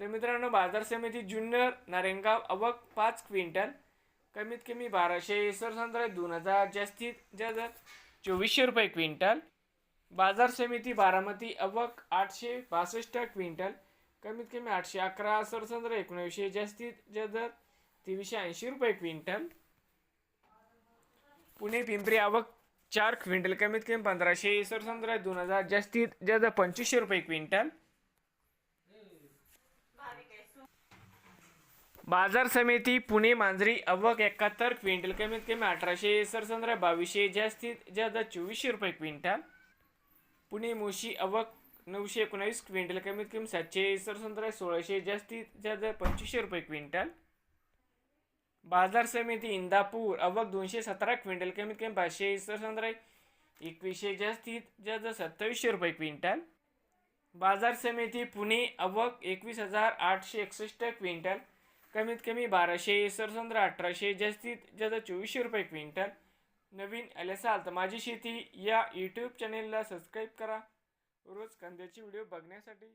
तर मित्रांनो बाजार समिती जुन्नर नारेंगाव अवक पाच क्विंटल कमीत कमी बाराशे सरसंद्र दोन हजार जास्तीत जास्त चोवीसशे रुपये क्विंटल बाजार समिती बारामती अवक आठशे बासष्ट क्विंटल कमीत कमी आठशे अकरा सरसंद्र एकोणीसशे जास्तीत जास्त तेवीसशे ऐंशी रुपये क्विंटल. पुणे पिंपरी आवक चार क्विंटल कमीत कमी पंधराशे सरसंद्र दोन हजार जास्तीत जास्त पंचवीसशे रुपये क्विंटल. बाजार समिती पुणे मांजरी अवक एकाहत्तर क्विंटल कमीत कमी अठराशे सरसंद्रा बावीसशे जास्तीत जास्त चोवीसशे रुपये क्विंटल. पुणे मोशी अवक नऊशे एकोणावीस क्विंटल कमीत कमी सातशे सरसंद्रा सोळाशे जास्तीत जास्त पंचवीसशे रुपये क्विंटल. बाजार समिती इंदापूर अवक दोनशे सतरा क्विंटल कमीत कमी पाचशे सरसंद्रा एकवीसशे जास्तीत जास्त सत्तावीसशे रुपये क्विंटल. बाजार समिती पुणे अवक एकवीस हजार आठशे एकसष्ट क्विंटल. कमीत कमी बाराशे सरसंद्र अठराशे जास्तीत जास्त चोवीसशे रुपये क्विंटल. नवीन आले असाल तर माझी शेती या यूट्यूब चॅनेलला सबस्क्राईब करा. रोज कांद्याची व्हिडिओ बघण्यासाठी.